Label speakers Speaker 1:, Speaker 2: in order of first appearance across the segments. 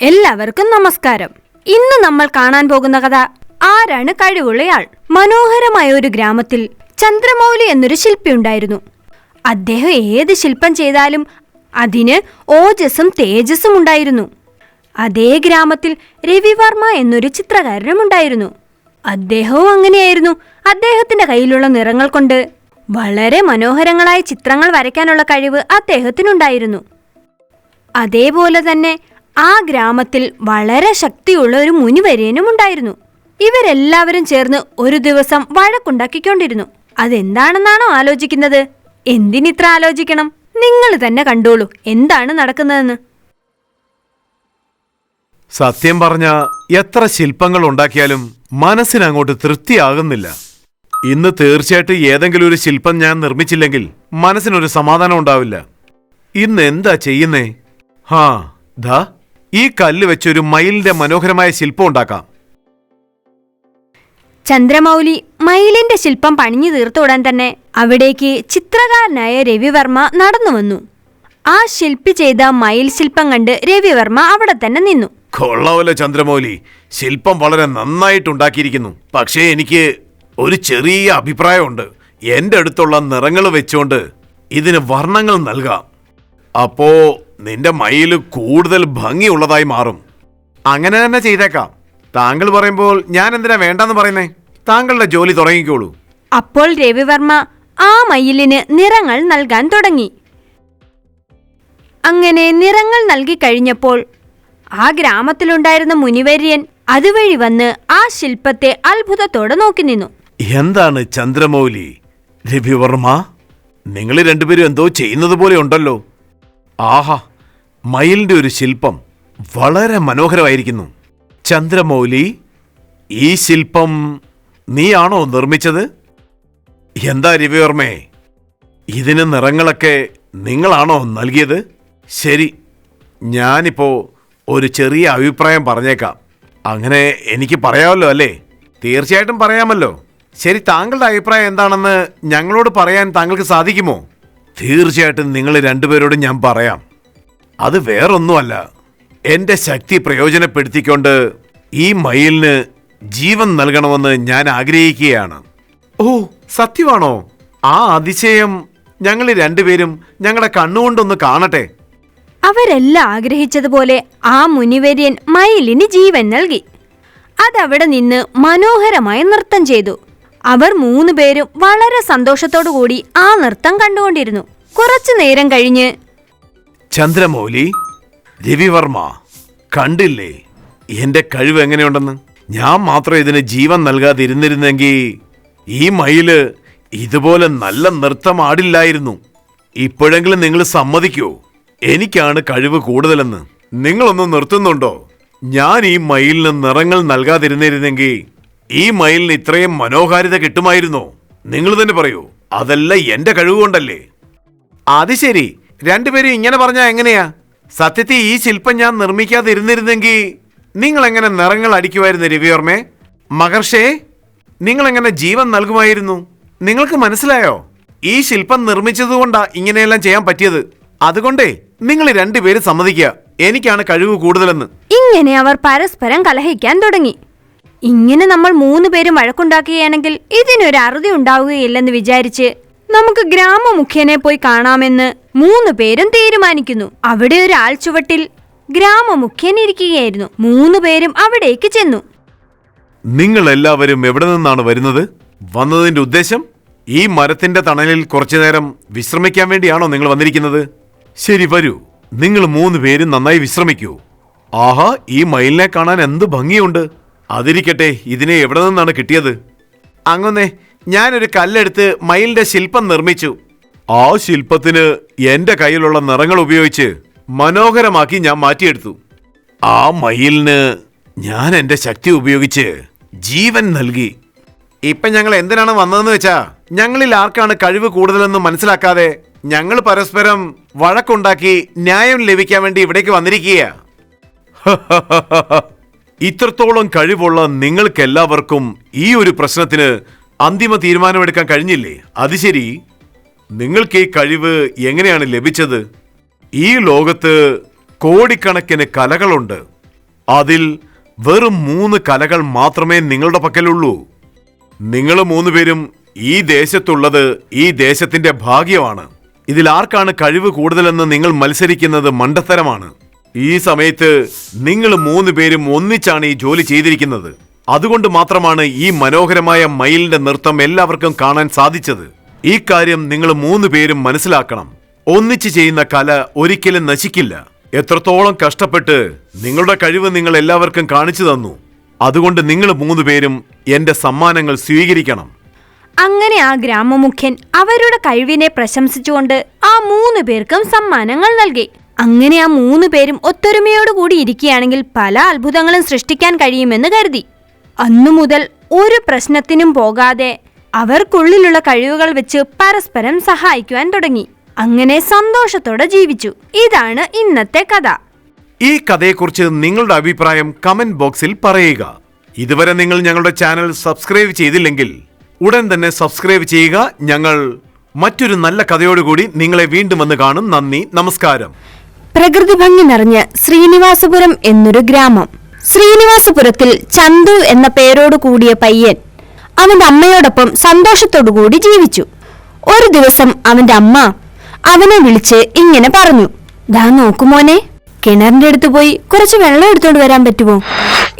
Speaker 1: എല്ലാവർക്കും നമസ്കാരം. ഇന്ന് നമ്മൾ കാണാൻ പോകുന്ന കഥ ആരാണ് കഴിവുള്ളയാൾ? മനോഹരമായ ഒരു ഗ്രാമത്തിൽ ചന്ദ്രമൗലി എന്നൊരു ശില്പി ഉണ്ടായിരുന്നു. അദ്ദേഹം ഏത് ശില്പം ചെയ്താലും അതിന് ഓജസ്സും തേജസ്സും ഉണ്ടായിരുന്നു. അതേ ഗ്രാമത്തിൽ രവിവർമ്മ എന്നൊരു ചിത്രകാരനും ഉണ്ടായിരുന്നു. അദ്ദേഹവും അങ്ങനെയായിരുന്നു. അദ്ദേഹത്തിന്റെ കയ്യിലുള്ള നിറങ്ങൾ കൊണ്ട് വളരെ മനോഹരങ്ങളായ ചിത്രങ്ങൾ വരയ്ക്കാനുള്ള കഴിവ് അദ്ദേഹത്തിനുണ്ടായിരുന്നു. അതേപോലെ തന്നെ ആ ഗ്രാമത്തിൽ വളരെ ശക്തിയുള്ള ഒരു മുനിവര്യനും ഉണ്ടായിരുന്നു. ഇവരെല്ലാവരും ചേർന്ന് ഒരു ദിവസം വഴക്കുണ്ടാക്കിക്കൊണ്ടിരുന്നു. അതെന്താണെന്നാണോ ആലോചിക്കുന്നത്? എന്തിനിത്ര ആലോചിക്കണം? നിങ്ങൾ തന്നെ കണ്ടോളൂ എന്താണ് നടക്കുന്നതെന്ന്.
Speaker 2: സത്യം പറഞ്ഞ എത്ര ശില്പങ്ങൾ ഉണ്ടാക്കിയാലും മനസ്സിനങ്ങോട്ട് തൃപ്തിയാകുന്നില്ല. ഇന്ന് തീർച്ചയായിട്ടും ഏതെങ്കിലും ഒരു ശില്പം ഞാൻ നിർമ്മിച്ചില്ലെങ്കിൽ മനസ്സിനൊരു സമാധാനം ഉണ്ടാവില്ല. ഇന്ന് എന്താ ചെയ്യുന്നേ? ഹാ ദാ. ഈ കല്ല് വെച്ച് ഒരു മയിലിന്റെ മനോഹരമായ ശില്പം ഉണ്ടാക്കാം.
Speaker 1: ചന്ദ്രമൗലി മയിലിന്റെ ശില്പം പണിഞ്ഞു തീർത്ത ഉടൻ തന്നെ അവിടേക്ക് ചിത്രകാരനായ രവിവർമ്മ നടന്നു വന്നു. ആ ശില്പി ചെയ്ത മയിൽ ശില്പം കണ്ട് രവിവർമ്മ അവിടെ തന്നെ നിന്നു.
Speaker 2: കൊള്ളാവല്ലോ ചന്ദ്രമൗലി. ശില്പം വളരെ നന്നായിട്ടുണ്ടാക്കിയിരിക്കുന്നു. പക്ഷേ എനിക്ക് ഒരു ചെറിയ അഭിപ്രായമുണ്ട്. എന്റെ അടുത്തുള്ള നിറങ്ങൾ വെച്ചുകൊണ്ട് ഇതിന് വർണങ്ങൾ നൽകാം. അപ്പോ നിന്റെ മയിൽ കൂടുതൽ ഭംഗിയുള്ളതായി മാറും. അങ്ങനെ തന്നെ ചെയ്തേക്കാം. താങ്കൾ പറയുമ്പോൾ ഞാൻ എന്തിനാ വേണ്ടെന്ന് പറയുന്നേ? താങ്കളുടെ ജോലി തുടങ്ങിക്കോളൂ.
Speaker 1: അപ്പോൾ രവിവർമ്മ ആ മയിലിന് നിറങ്ങൾ നൽകാൻ തുടങ്ങി. അങ്ങനെ നിറങ്ങൾ നൽകി കഴിഞ്ഞപ്പോൾ ആ ഗ്രാമത്തിലുണ്ടായിരുന്ന മുനിവര്യൻ അതുവഴി വന്ന് ആ ശില്പത്തെ അത്ഭുതത്തോടെ നോക്കി നിന്നു.
Speaker 2: എന്താണ് ചന്ദ്രമൗലി? രവിവർമ്മ? നിങ്ങൾ രണ്ടുപേരും എന്തോ ചെയ്യുന്നത് പോലെ ഉണ്ടല്ലോ. ആഹാ മയിലിന്റെ ഒരു ശില്പം വളരെ മനോഹരമായിരിക്കുന്നു. ചന്ദ്രമൗലി ഈ ശില്പം നീയാണോ നിർമ്മിച്ചത്? എന്താ രവിവർമ്മേ ഇതിന് നിറങ്ങളൊക്കെ നിങ്ങളാണോ നൽകിയത്? ശരി ഞാനിപ്പോൾ ഒരു ചെറിയ അഭിപ്രായം പറഞ്ഞേക്കാം. അങ്ങനെ എനിക്ക് പറയാമല്ലോ അല്ലേ? തീർച്ചയായിട്ടും പറയാമല്ലോ. ശരി താങ്കളുടെ അഭിപ്രായം എന്താണെന്ന് ഞങ്ങളോട് പറയാൻ താങ്കൾക്ക് സാധിക്കുമോ? തീർച്ചയായിട്ടും നിങ്ങൾ രണ്ടുപേരോടും ഞാൻ പറയാം. അത് വേറൊന്നുമല്ല. എന്റെ ശക്തി പ്രയോജനപ്പെടുത്തിക്കൊണ്ട് ഈ മയിലിന് ജീവൻ നൽകണമെന്ന് ഞാൻ ആഗ്രഹിക്കുകയാണ്. ഓ സത്യമാണോ? ആ അതിശയം ഞങ്ങൾ രണ്ടുപേരും ഞങ്ങളുടെ കണ്ണുകൊണ്ടൊന്ന് കാണട്ടെ.
Speaker 1: അവരെല്ലാം ആഗ്രഹിച്ചതുപോലെ ആ മുനിവര്യൻ മയിലിന് ജീവൻ നൽകി. അതവിടെ നിന്ന് മനോഹരമായി നൃത്തം ചെയ്തു. അവർ മൂന്ന് പേരും വളരെ സന്തോഷത്തോടു കൂടി ആ നൃത്തം കണ്ടുകൊണ്ടിരുന്നു. കുറച്ചു നേരം കഴിഞ്ഞ്
Speaker 2: ചന്ദ്രമൗലി രവിവർമ്മ കണ്ടില്ലേ? എന്റെ കഴിവ് എങ്ങനെയുണ്ടെന്ന്? ഞാൻ മാത്രം ഇതിന് ജീവൻ നൽകാതിരുന്നിരുന്നെങ്കിൽ ഈ മയിൽ ഇതുപോലെ നല്ല നൃത്തം ആടില്ലായിരുന്നു. ഇപ്പോഴെങ്കിലും നിങ്ങൾ സമ്മതിക്കോ. എനിക്കാണ് കഴിവ് കൂടുതലെന്ന്. നിങ്ങളൊന്ന് നിർത്തുന്നുണ്ടോ? ഞാൻ ഈ മയിലിന് നിറങ്ങൾ നൽകാതിരുന്നിരുന്നെങ്കിൽ ഈ മയിലിന് ഇത്രയും മനോഹാരിത കിട്ടുമായിരുന്നോ. നിങ്ങൾ തന്നെ പറയൂ അതല്ല എന്റെ കഴിവ് കൊണ്ടല്ലേ അത് ശരി. രണ്ടുപേരും ഇങ്ങനെ പറഞ്ഞാ എങ്ങനെയാ? സത്യത്തിൽ ഈ ശില്പം ഞാൻ നിർമ്മിക്കാതിരുന്നിരുന്നെങ്കിൽ നിങ്ങൾ എങ്ങനെ നിറങ്ങൾ അടിക്കുമായിരുന്നു രവിവർമ്മേ മഹർഷേ നിങ്ങൾ എങ്ങനെ ജീവൻ നൽകുമായിരുന്നു? നിങ്ങൾക്ക് മനസ്സിലായോ? ഈ ശില്പം നിർമ്മിച്ചതുകൊണ്ടാ ഇങ്ങനെയെല്ലാം ചെയ്യാൻ പറ്റിയത്. അതുകൊണ്ടേ നിങ്ങൾ രണ്ടുപേരും സമ്മതിക്കുക. എനിക്കാണ് കഴിവ് കൂടുതലെന്ന്.
Speaker 1: ഇങ്ങനെ അവർ പരസ്പരം കലഹിക്കാൻ തുടങ്ങി. ഇങ്ങനെ നമ്മൾ മൂന്ന് പേരും വഴക്കുണ്ടാക്കുകയാണെങ്കിൽ ഇതിനൊരു അറുതി ഉണ്ടാവുകയില്ലെന്ന് വിചാരിച്ച് നമുക്ക് ഗ്രാമമുഖ്യനെ പോയി കാണാമെന്ന് മൂന്ന് പേരും തീരുമാനിക്കുന്നു. അവിടെ ഒരു ആൾച്ചുവട്ടിൽ ഗ്രാമമുഖ്യൻ ഇരിക്കുകയായിരുന്നു. മൂന്ന് പേരും അവിടേക്ക് ചെന്നു.
Speaker 2: നിങ്ങൾ എല്ലാവരും എവിടെ നിന്നാണ് വരുന്നത്? വന്നതിന്റെ ഉദ്ദേശം ഈ മരത്തിന്റെ തണലിൽ കുറച്ചു നേരം വിശ്രമിക്കാൻ വേണ്ടിയാണോ നിങ്ങൾ വന്നിരിക്കുന്നത്? ശരി വരൂ. നിങ്ങൾ മൂന്ന് പേരും നന്നായി വിശ്രമിക്കൂ. ആഹാ ഈ മയിലിനെ കാണാൻ എന്ത് ഭംഗിയുണ്ട്. അതിരിക്കട്ടെ ഇതിനെ എവിടെ നിന്നാണ് കിട്ടിയത്? അങ്ങൊന്നേ ഞാനൊരു കല്ലെടുത്ത് മയിലിന്റെ ശില്പം നിർമ്മിച്ചു. ആ ശില്പത്തിന് എന്റെ കയ്യിലുള്ള നിറങ്ങൾ ഉപയോഗിച്ച് മനോഹരമാക്കി ഞാൻ മാറ്റിയെടുത്തു. ആ മയിലിന് ഞാൻ എന്റെ ശക്തി ഉപയോഗിച്ച് ജീവൻ നൽകി. ഇപ്പൊ ഞങ്ങൾ എന്തിനാണ് വന്നതെന്ന് വെച്ചാ ഞങ്ങളിൽ ആർക്കാണ് കഴിവ് കൂടുതലെന്ന് മനസ്സിലാക്കാതെ ഞങ്ങൾ പരസ്പരം വഴക്കുണ്ടാക്കി ന്യായം ലഭിക്കാൻ വേണ്ടി ഇവിടേക്ക് വന്നിരിക്കുക ഇത്രത്തോളം കഴിവുള്ള നിങ്ങൾക്കെല്ലാവർക്കും ഈ ഒരു പ്രശ്നത്തിന് അന്തിമ തീരുമാനമെടുക്കാൻ കഴിഞ്ഞില്ലേ? അത് ശരി. നിങ്ങൾക്ക് ഈ കഴിവ് എങ്ങനെയാണ് ലഭിച്ചത്? ഈ ലോകത്ത് കോടിക്കണക്കിന് കലകളുണ്ട്. അതിൽ വെറും മൂന്ന് കലകൾ മാത്രമേ നിങ്ങളുടെ പക്കലുള്ളൂ. നിങ്ങൾ മൂന്ന് പേരും ഈ ദേശത്തുള്ളത് ഈ ദേശത്തിന്റെ ഭാഗ്യമാണ്. ഇതിൽ ആർക്കാണ് കഴിവ് കൂടുതലെന്ന് നിങ്ങൾ മത്സരിക്കുന്നത് മണ്ടത്തരമാണ്. ഈ സമയത്ത് നിങ്ങൾ മൂന്ന് പേരും ഒന്നിച്ചാണ് ഈ ജോലി ചെയ്തിരിക്കുന്നത്. അതുകൊണ്ട് മാത്രമാണ് ഈ മനോഹരമായ മയിലിന്റെ നൃത്തം എല്ലാവർക്കും കാണാൻ സാധിച്ചത്. ഈ കാര്യം നിങ്ങൾ മൂന്ന് പേരും മനസ്സിലാക്കണം. ഒന്നിച്ച് ചെയ്യുന്ന കല ഒരിക്കലും നശിക്കില്ല. എത്രത്തോളം കഷ്ടപ്പെട്ട് നിങ്ങളുടെ കഴിവ് നിങ്ങൾ എല്ലാവർക്കും കാണിച്ചു തന്നു. അതുകൊണ്ട് നിങ്ങൾ മൂന്ന് പേരും എന്റെ സമ്മാനങ്ങൾ സ്വീകരിക്കണം.
Speaker 1: അങ്ങനെ ആ ഗ്രാമമുഖ്യൻ അവരുടെ കഴിവിനെ പ്രശംസിച്ചുകൊണ്ട് ആ മൂന്ന് പേർക്കും സമ്മാനങ്ങൾ നൽകി. അങ്ങനെ ആ മൂന്ന് പേരും ഒത്തൊരുമയോടുകൂടി ഇരിക്കുകയാണെങ്കിൽ പല അത്ഭുതങ്ങളും സൃഷ്ടിക്കാൻ കഴിയുമെന്ന് കരുതി. അന്നു മുതൽ ഒരു പ്രശ്നത്തിനും പോകാതെ അവർക്കുള്ളിലുള്ള കഴിവുകൾ വെച്ച് പരസ്പരം സഹായിക്കുവാൻ തുടങ്ങി. അങ്ങനെ സന്തോഷത്തോടെ ജീവിച്ചു. ഇതാണ് ഇന്നത്തെ കഥ.
Speaker 2: ഈ കഥയെക്കുറിച്ച് നിങ്ങളുടെ അഭിപ്രായം കമന്റ് ബോക്സിൽ പറയുക. ഇതുവരെ നിങ്ങൾ ഞങ്ങളുടെ ചാനൽ സബ്സ്ക്രൈബ് ചെയ്തില്ലെങ്കിൽ ഉടൻ തന്നെ സബ്സ്ക്രൈബ് ചെയ്യുക. ഞങ്ങൾ മറ്റൊരു നല്ല കഥയോടുകൂടി നിങ്ങളെ വീണ്ടും വന്ന് കാണും. നന്ദി നമസ്കാരം.
Speaker 1: പ്രകൃതി ഭംഗി നിറഞ്ഞ ശ്രീനിവാസപുരം എന്നൊരു ഗ്രാമം. ശ്രീനിവാസപുരത്തിൽ ചന്തു എന്ന പേരോട് കൂടിയ പയ്യൻ അവന്റെ അമ്മയോടൊപ്പം സന്തോഷത്തോടുകൂടി ജീവിച്ചു. ഒരു ദിവസം അവന്റെ അമ്മ അവനെ വിളിച്ച് ഇങ്ങനെ പറഞ്ഞു ദാ നോക്കുമോനെ കിണറിന്റെ അടുത്ത് പോയി കുറച്ച് വെള്ളം എടുത്തോണ്ട് വരാൻ പറ്റുമോ?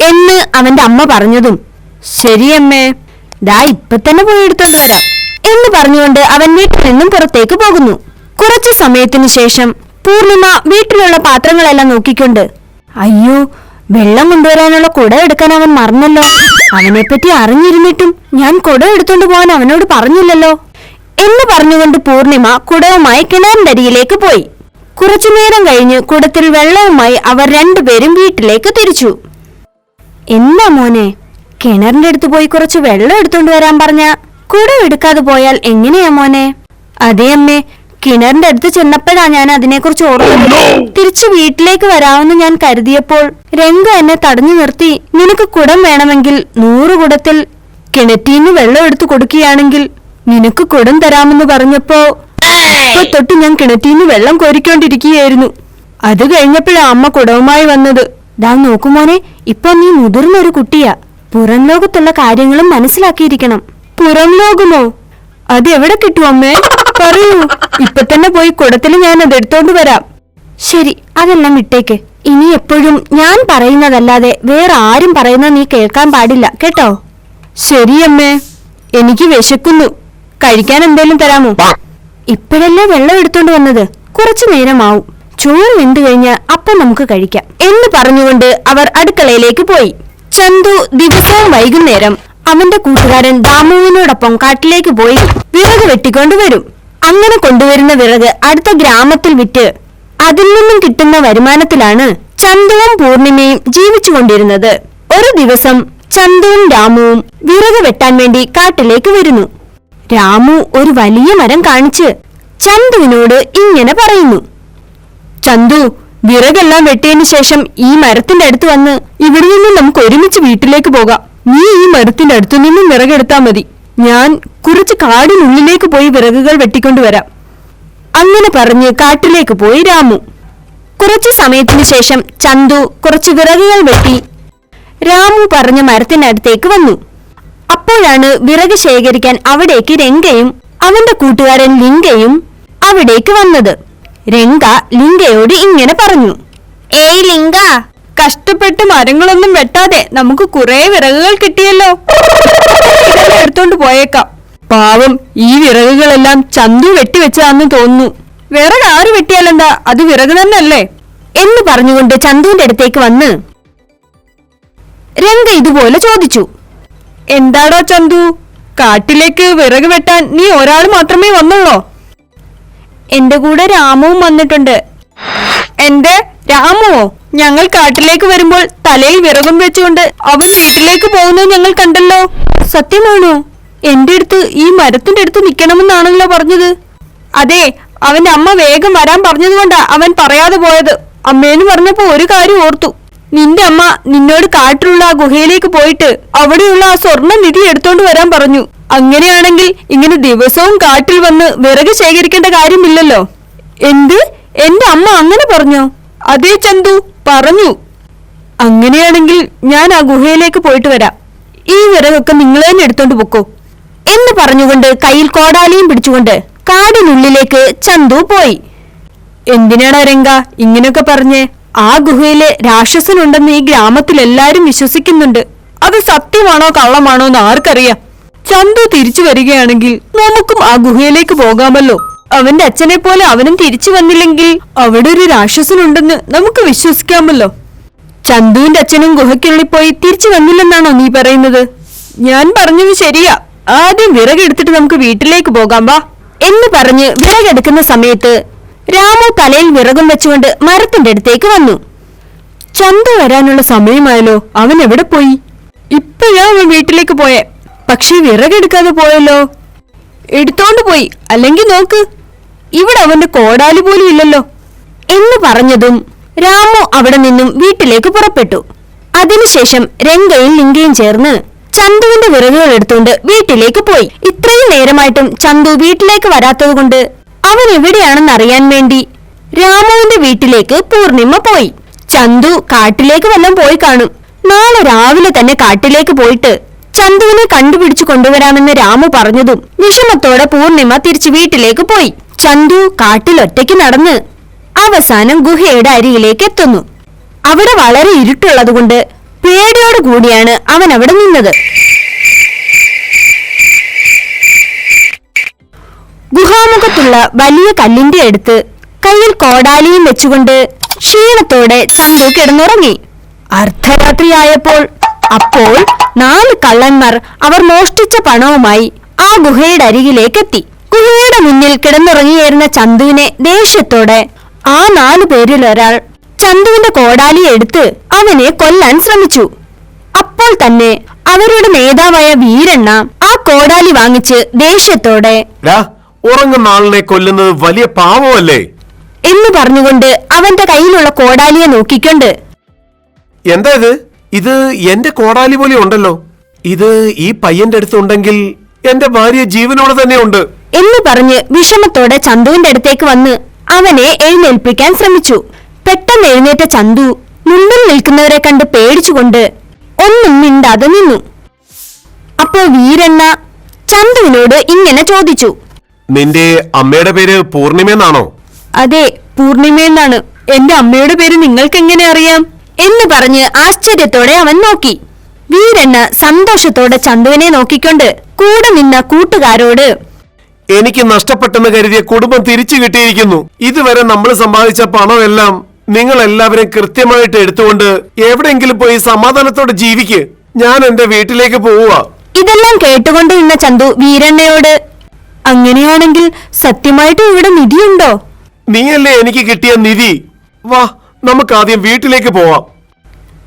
Speaker 1: എന്ന് അവന്റെ അമ്മ പറഞ്ഞതും ശരിയമ്മേ ദാ ഇപ്പൊ തന്നെ പോയി എടുത്തോണ്ട് വരാം എന്ന് പറഞ്ഞുകൊണ്ട് അവൻ വീട്ടിൽ നിന്നും പുറത്തേക്ക് പോകുന്നു. കുറച്ചു സമയത്തിനു ശേഷം പൂർണിമ വീട്ടിലുള്ള പാത്രങ്ങളെല്ലാം നോക്കിക്കൊണ്ട്. അയ്യോ വെള്ളം കൊണ്ടുവരാനുള്ള കുട എടുക്കാൻ അവൻ മറന്നല്ലോ. അവനെപ്പറ്റി അറിഞ്ഞിരുന്നിട്ടും ഞാൻ കുട എടുത്തോണ്ട് പോകാൻ അവനോട് പറഞ്ഞില്ലല്ലോ. എന്ന് പറഞ്ഞുകൊണ്ട് പൂർണിമ കുടവുമായി കിണറിന്റെ അരികിലേക്ക് പോയി. കുറച്ചു നേരം കഴിഞ്ഞ് കുടത്തിൽ വെള്ളവുമായി അവർ രണ്ടുപേരും വീട്ടിലേക്ക് തിരിച്ചു. എന്താ മോനെ കിണറിന്റെ അടുത്ത് പോയി കുറച്ച് വെള്ളം എടുത്തോണ്ട് വരാൻ പറഞ്ഞ കുടം എടുക്കാതെ പോയാൽ എങ്ങനെയാ മോനെ? അതെ അമ്മേ കിണറിന്റെ അടുത്ത് ചെന്നപ്പോഴാ ഞാൻ അതിനെക്കുറിച്ച് ഓർത്തത്. തിരിച്ചു വീട്ടിലേക്ക് വരാമെന്ന് ഞാൻ കരുതിയപ്പോൾ രംഗ എന്നെ തടഞ്ഞു നിർത്തി. നിനക്ക് കുടം വേണമെങ്കിൽ നൂറ് കുടത്തിൽ കിണറ്റീന്ന് വെള്ളം എടുത്തു കൊടുക്കുകയാണെങ്കിൽ നിനക്ക് കുടം തരാമെന്ന് പറഞ്ഞപ്പോ ഇപ്പൊ തൊട്ട് ഞാൻ കിണറ്റീന്ന് വെള്ളം കോരിക്കൊണ്ടിരിക്കുകയായിരുന്നു. അത് കഴിഞ്ഞപ്പോഴാ അമ്മ കുടവുമായി വന്നത്. ദാ നോക്കുമോനെ ഇപ്പൊ നീ മുതിർന്നൊരു കുട്ടിയാ. പുറം ലോകത്തുള്ള കാര്യങ്ങളും മനസ്സിലാക്കിയിരിക്കണം. പുറം ലോകമോ? അത് എവിടെ കിട്ടും അമ്മേ? പറയൂ. ഇപ്പൊ തന്നെ പോയി കുടത്തിൽ ഞാൻ അത് എടുത്തോണ്ട് വരാം. ശരി അതെല്ലാം വിട്ടേക്ക്. ഇനി എപ്പോഴും ഞാൻ പറയുന്നതല്ലാതെ വേറെ ആരും പറയുന്നത് നീ കേൾക്കാൻ പാടില്ല കേട്ടോ? ശരി അമ്മേ. എനിക്ക് വിശക്കുന്നു. കഴിക്കാൻ എന്തേലും തരാമോ? ഇപ്പോഴല്ലേ വെള്ളം എടുത്തോണ്ട് വന്നത്? കുറച്ചു നേരമാവും. ചോറ് വെന്തു കഴിഞ്ഞ് അപ്പം നമുക്ക് കഴിക്കാം. എന്ന് പറഞ്ഞുകൊണ്ട് അവർ അടുക്കളയിലേക്ക് പോയി. ചന്തു ദിവസവും വൈകുന്നേരം അവന്റെ കൂട്ടുകാരൻ ദാമുവിനോടൊപ്പം കാട്ടിലേക്ക് പോയി വിറക് വെട്ടിക്കൊണ്ടുവരും അങ്ങനെ കൊണ്ടുവരുന്ന വിറക് അടുത്ത ഗ്രാമത്തിൽ വിറ്റ് അതിൽ നിന്നും കിട്ടുന്ന വരുമാനത്തിലാണ് ചന്തുവും പൂർണിമയും ജീവിച്ചുകൊണ്ടിരുന്നത് ഒരു ദിവസം ചന്തുവും രാമുവും വിറക് വെട്ടാൻ വേണ്ടി കാട്ടിലേക്ക് വരുന്നു. രാമു ഒരു വലിയ മരം കാണിച്ച് ചന്തുവിനോട് ഇങ്ങനെ പറയുന്നു. ചന്തു വിറകെല്ലാം വെട്ടിയതിനു ശേഷം ഈ മരത്തിന്റെ അടുത്ത് വന്ന് ഇവിടെ നിന്ന് നമുക്ക് ഒരുമിച്ച് വീട്ടിലേക്ക് പോകാം. നീ ഈ മരത്തിന്റെ അടുത്തു നിന്നും വിറകെടുത്താ മതി. ഞാൻ കുറച്ച് കാടിനുള്ളിലേക്ക് പോയി വിറകുകൾ വെട്ടിക്കൊണ്ടുവരാം അങ്ങനെ പറഞ്ഞ് കാട്ടിലേക്ക് പോയി രാമു. കുറച്ചു സമയത്തിനു ശേഷം ചന്തു കുറച്ച് വിറകുകൾ വെട്ടി രാമു പറഞ്ഞ മരത്തിനടുത്തേക്ക് വന്നു. അപ്പോഴാണ് വിറക് ശേഖരിക്കാൻ അവിടേക്ക് രംഗയും അവന്റെ കൂട്ടുകാരൻ ലിംഗയും അവിടേക്ക് വന്നത്. രംഗ ലിംഗയോട് ഇങ്ങനെ പറഞ്ഞു. ഏയ് ലിംഗ കഷ്ടപ്പെട്ട് മരങ്ങളൊന്നും വെട്ടാതെ നമുക്ക് കുറെ വിറകുകൾ കിട്ടിയല്ലോ. എടുത്തോണ്ട് പോയേക്കാം. പാവം ഈ വിറകുകളെല്ലാം ചന്തു വെട്ടിവെച്ചതാന്ന് തോന്നുന്നു. വിറക് ആര് വെട്ടിയാലെന്താ? അത് വിറക് തന്നെയല്ലേ? എന്ന് പറഞ്ഞുകൊണ്ട് ചന്തുവിന്റെ അടുത്തേക്ക് വന്ന് രംഗ ഇതുപോലെ ചോദിച്ചു. എന്താടോ ചന്തു? കാട്ടിലേക്ക് വിറക് വെട്ടാൻ നീ ഒരാൾ മാത്രമേ വന്നുള്ളോ? എന്റെ കൂടെ രാമവും വന്നിട്ടുണ്ട്. എന്റെ രാമുവോ ഞങ്ങൾ കാട്ടിലേക്ക് വരുമ്പോൾ തലയിൽ വിറകും വെച്ചുകൊണ്ട് അവൻ വീട്ടിലേക്ക് പോകുന്നത് ഞങ്ങൾ കണ്ടല്ലോ. സത്യമാണോ? എന്റെ അടുത്ത് ഈ മരത്തിന്റെ അടുത്ത് നിൽക്കണമെന്നാണല്ലോ പറഞ്ഞത്. അതെ അവന്റെ അമ്മ വേഗം വരാൻ പറഞ്ഞതുകൊണ്ടാ അവൻ പറയാതെ പോയത്. അമ്മേന്ന് പറഞ്ഞപ്പോ ഒരു കാര്യം ഓർത്തു. നിന്റെ അമ്മ നിന്നോട് കാട്ടിലുള്ള ആ ഗുഹയിലേക്ക് പോയിട്ട് അവിടെയുള്ള ആ സ്വർണ നിധി എടുത്തോണ്ട് വരാൻ പറഞ്ഞു. അങ്ങനെയാണെങ്കിൽ ഇങ്ങനെ ദിവസവും കാട്ടിൽ വന്ന് വിറക് ശേഖരിക്കേണ്ട കാര്യമില്ലല്ലോ. എന്ത്? എന്റെ അമ്മ അങ്ങനെ പറഞ്ഞോ? അതേ ചന്തു പറഞ്ഞു. അങ്ങനെയാണെങ്കിൽ ഞാൻ ആ ഗുഹയിലേക്ക് പോയിട്ട് വരാം. ഈ വിറകൊക്കെ നിങ്ങൾ തന്നെ എടുത്തോണ്ട് പൊക്കോ. എന്ന് പറഞ്ഞുകൊണ്ട് കയ്യിൽ കോടാലിയും പിടിച്ചുകൊണ്ട് കാടിനുള്ളിലേക്ക് ചന്തു പോയി. എന്തിനാടാ രംഗ ഇങ്ങനെയൊക്കെ പറഞ്ഞ്? ആ ഗുഹയിൽ രാക്ഷസനുണ്ടെന്ന് ഈ ഗ്രാമത്തിൽ എല്ലാരും വിശ്വസിക്കുന്നുണ്ട്. അത് സത്യമാണോ കള്ളമാണോ എന്ന് ആർക്കറിയാം. ചന്തു തിരിച്ചു വരികയാണെങ്കിൽ നമുക്കും ആ ഗുഹയിലേക്ക് പോകാമല്ലോ. അവന്റെ അച്ഛനെ പോലെ അവനും തിരിച്ചു വന്നില്ലെങ്കിൽ അവിടെ ഒരു രാക്ഷസനുണ്ടെന്ന് നമുക്ക് വിശ്വസിക്കാമല്ലോ. ചന്തുവിന്റെ അച്ഛനും ഗുഹയ്ക്കുള്ളിൽ പോയി തിരിച്ചു വന്നില്ലെന്നാണോ നീ പറയുന്നത്? ഞാൻ പറഞ്ഞത് ശരിയാ. ആദ്യം വിറകെടുത്തിട്ട് നമുക്ക് വീട്ടിലേക്ക് പോകാം വാ. എന്ന് പറഞ്ഞ് വിറകെടുക്കുന്ന സമയത്ത് രാമു തലയിൽ വിറകും വെച്ചുകൊണ്ട് മരത്തിന്റെ അടുത്തേക്ക് വന്നു. ചന്തു വരാനുള്ള സമയമായല്ലോ. അവൻ എവിടെ പോയി? ഇപ്പോഴാ അവൻ വീട്ടിലേക്ക് പോയെ. പക്ഷെ വിറകെടുക്കാതെ പോയല്ലോ. എടുത്തോണ്ട് പോയി. അല്ലെങ്കിൽ നോക്ക്. ഇവിടെ അവന്റെ കോടാലി പോലും ഇല്ലല്ലോ എന്ന് പറഞ്ഞതും രാമു അവിടെ നിന്നും വീട്ടിലേക്ക് പുറപ്പെട്ടു. അതിനുശേഷം രംഗയും ലിംഗയും ചേർന്ന് ചന്തുവിന്റെ വിറകുകൾ എടുത്തുകൊണ്ട് വീട്ടിലേക്ക് പോയി. ഇത്രയും നേരമായിട്ടും ചന്തു വീട്ടിലേക്ക് വരാത്തതുകൊണ്ട് അവൻ എവിടെയാണെന്ന് അറിയാൻ വേണ്ടി രാമുവിന്റെ വീട്ടിലേക്ക് പൂർണിമ പോയി. ചന്തു കാട്ടിലേക്ക് വല്ലതും പോയി കാണും. നാളെ രാവിലെ തന്നെ കാട്ടിലേക്ക് പോയിട്ട് ചന്തുവിനെ കണ്ടുപിടിച്ചു കൊണ്ടുവരാമെന്ന് രാമു പറഞ്ഞതും വിഷമത്തോടെ പൂർണിമ തിരിച്ചു വീട്ടിലേക്ക് പോയി. ചന്തു കാട്ടിൽ ഒറ്റയ്ക്ക് നടന്ന് അവസാനം ഗുഹയുടെ അരിയിലേക്ക് എത്തുന്നു. അവിടെ വളരെ ഇരുട്ടുള്ളതുകൊണ്ട് പേടിയോട് കൂടിയാണ് അവൻ അവിടെ നിന്നത്. ഗുഹാമുഖത്തുള്ള വലിയ കല്ലിന്റെ അടുത്ത് കയ്യിൽ കോടാലിയും വെച്ചുകൊണ്ട് ക്ഷീണത്തോടെ ചന്തു കിടന്നുറങ്ങി. അർദ്ധരാത്രിയായപ്പോൾ അപ്പോൾ നാല് കള്ളന്മാർ അവർ മോഷ്ടിച്ച പണവുമായി ആ ഗുഹയുടെ അരികിലേക്ക് എത്തി ഗുഹയുടെ മുന്നിൽ കിടന്നുറങ്ങിയിരുന്ന ചന്തുവിനെ ദേഷ്യത്തോടെ ആ നാലു പേരിൽ ഒരാൾ ചന്തുവിന്റെ കോടാലി എടുത്ത് അവനെ കൊല്ലാൻ ശ്രമിച്ചു. അപ്പോൾ തന്നെ അവരുടെ നേതാവായ വീരണ്ണ ആ കോടാലി വാങ്ങിച്ച് ദേഷ്യത്തോടെ
Speaker 2: ഉറങ്ങുന്ന ആളിനെ കൊല്ലുന്നത് വലിയ പാവമല്ലേ?
Speaker 1: എന്ന് പറഞ്ഞുകൊണ്ട് അവന്റെ കയ്യിലുള്ള കോടാലിയെ നോക്കിക്കൊണ്ട്
Speaker 2: എന്താ ഇത്? ഇത് എന്റെ കോടാലി പോലെ ഉണ്ടല്ലോ. ഇത് ഈ പയ്യന്റെ അടുത്തുണ്ടെങ്കിൽ എന്റെ ഭാര്യ ജീവനോടെ തന്നെ ഉണ്ട്.
Speaker 1: എന്ന് പറഞ്ഞ് വിഷമത്തോടെ ചന്തുവിന്റെ അടുത്തേക്ക് വന്ന് അവനെ എഴുന്നേൽപ്പിക്കാൻ ശ്രമിച്ചു. പെട്ടെന്ന് എഴുന്നേറ്റ ചന്തു മുമ്പിൽ നിൽക്കുന്നവരെ കണ്ട് പേടിച്ചുകൊണ്ട് ഒന്നും മിണ്ടാതെ നിന്നു. അപ്പോ വീരണ്ണ ചന്തുവിനോട് ഇങ്ങനെ ചോദിച്ചു.
Speaker 2: നിന്റെ അമ്മയുടെ പേര് പൂർണിമെന്നാണോ
Speaker 1: അതെ പൂർണിമയെന്നാണ്. എന്റെ അമ്മയുടെ പേര് നിങ്ങൾക്ക് എങ്ങനെ അറിയാം? എന്ന് പറഞ്ഞ് ആശ്ചര്യത്തോടെ അവൻ നോക്കി. വീരണ്ണ സന്തോഷത്തോടെ ചന്തുവിനെ നോക്കിക്കൊണ്ട് കൂടെ നിന്ന കൂട്ടുകാരോട്
Speaker 2: എനിക്ക് നഷ്ടപ്പെട്ടെന്ന് കരുതിയ കുടുംബം തിരിച്ചു കിട്ടിയിരിക്കുന്നു. ഇതുവരെ നമ്മൾ സമ്പാദിച്ച പണമെല്ലാം നിങ്ങൾ എല്ലാവരും കൃത്യമായിട്ട് എടുത്തുകൊണ്ട് എവിടെയെങ്കിലും പോയി സമാധാനത്തോടെ ജീവിക്ക്. ഞാൻ എന്റെ വീട്ടിലേക്ക് പോവുക.
Speaker 1: ഇതെല്ലാം കേട്ടുകൊണ്ട് നിന്ന ചന്തു വീരണ്ണയോട് അങ്ങനെയാണെങ്കിൽ സത്യമായിട്ടും ഇവിടെ നിധിയുണ്ടോ?
Speaker 2: നീയല്ലേ എനിക്ക് കിട്ടിയ നിധി? വാ നമുക്ക് ആദ്യം വീട്ടിലേക്ക് പോവാം.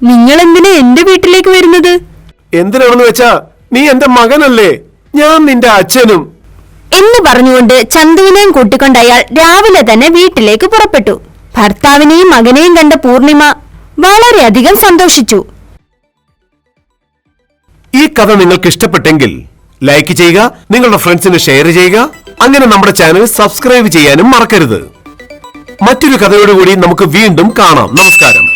Speaker 1: നിങ്ങൾ എന്തിനാ എന്റെ വീട്ടിലേക്ക് വരുന്നത്?
Speaker 2: എന്തിനാണെന്ന് വെച്ചാ നീ എന്റെ മകനല്ലേ? ഞാൻ നിന്റെ അച്ഛനും.
Speaker 1: എന്ന് പറഞ്ഞുകൊണ്ട് ചന്തുവിനെയും കൂട്ടിക്കൊണ്ട് അയാൾ രാവിലെ തന്നെ വീട്ടിലേക്ക് പുറപ്പെട്ടു. ഭർത്താവിനെയും മകനെയും കണ്ട പൂർണിമ വളരെയധികം സന്തോഷിച്ചു.
Speaker 2: ഈ കഥ നിങ്ങൾക്ക് ഇഷ്ടപ്പെട്ടെങ്കിൽ ലൈക്ക് ചെയ്യുക നിങ്ങളുടെ ഫ്രണ്ട്സിന് ഷെയർ ചെയ്യുക. അങ്ങനെ നമ്മുടെ ചാനൽ സബ്സ്ക്രൈബ് ചെയ്യാനും മറക്കരുത്. മറ്റൊരു കഥയോടുകൂടി നമുക്ക് വീണ്ടും കാണാം. നമസ്കാരം.